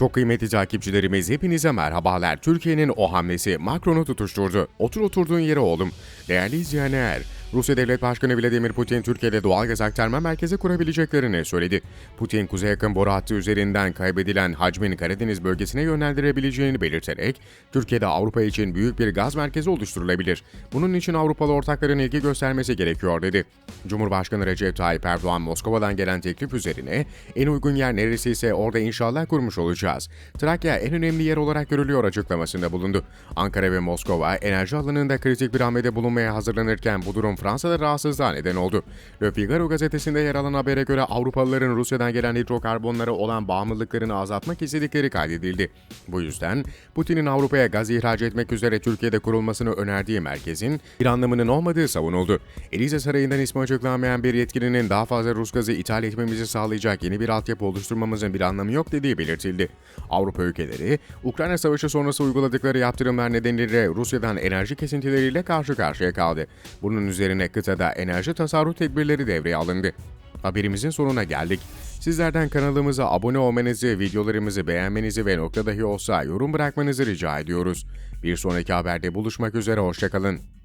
Çok kıymetli takipçilerimiz hepinize merhabalar. Türkiye'nin o hamlesi Macron'u tutuşturdu. Otur oturduğun yere oğlum. Değerli izleyenler, Rusya Devlet Başkanı Vladimir Putin Türkiye'de doğal gaz aktarma merkezi kurabileceklerini söyledi. Putin kuzey yakın boru hattı üzerinden kaybedilen hacmin Karadeniz bölgesine yönlendirebileceğini belirterek, Türkiye'de Avrupa için büyük bir gaz merkezi oluşturulabilir. Bunun için Avrupalı ortakların ilgi göstermesi gerekiyor dedi. Cumhurbaşkanı Recep Tayyip Erdoğan Moskova'dan gelen teklif üzerine en uygun yer neresiyse orada inşallah kurmuş olacağız. Trakya en önemli yer olarak görülüyor açıklamasında bulundu. Ankara ve Moskova enerji alanında kritik bir hamlede bulunmaya hazırlanırken bu durum Fransa'da rahatsızlığa neden oldu. Le Figaro gazetesinde yer alan habere göre Avrupalıların Rusya'dan gelen hidrokarbonlara olan bağımlılıklarını azaltmak istedikleri kaydedildi. Bu yüzden Putin'in Avrupa'ya gaz ihraç etmek üzere Türkiye'de kurulmasını önerdiği merkezin bir anlamının olmadığı savunuldu. Elize Sarayı'ndan ismi açıklanmayan bir yetkilinin daha fazla Rus gazı ithal etmemizi sağlayacak yeni bir altyapı oluşturmamızın bir anlamı yok dediği belirtildi. Avrupa ülkeleri, Ukrayna Savaşı sonrası uyguladıkları yaptırımlar nedeniyle Rusya'dan enerji kesintileriyle karşı karşıya kaldı. Bunun üzerine kıtada enerji tasarruf tedbirleri devreye alındı. Haberimizin sonuna geldik. Sizlerden kanalımıza abone olmanızı, videolarımızı beğenmenizi ve nokta dahi olsa yorum bırakmanızı rica ediyoruz. Bir sonraki haberde buluşmak üzere, hoşçakalın.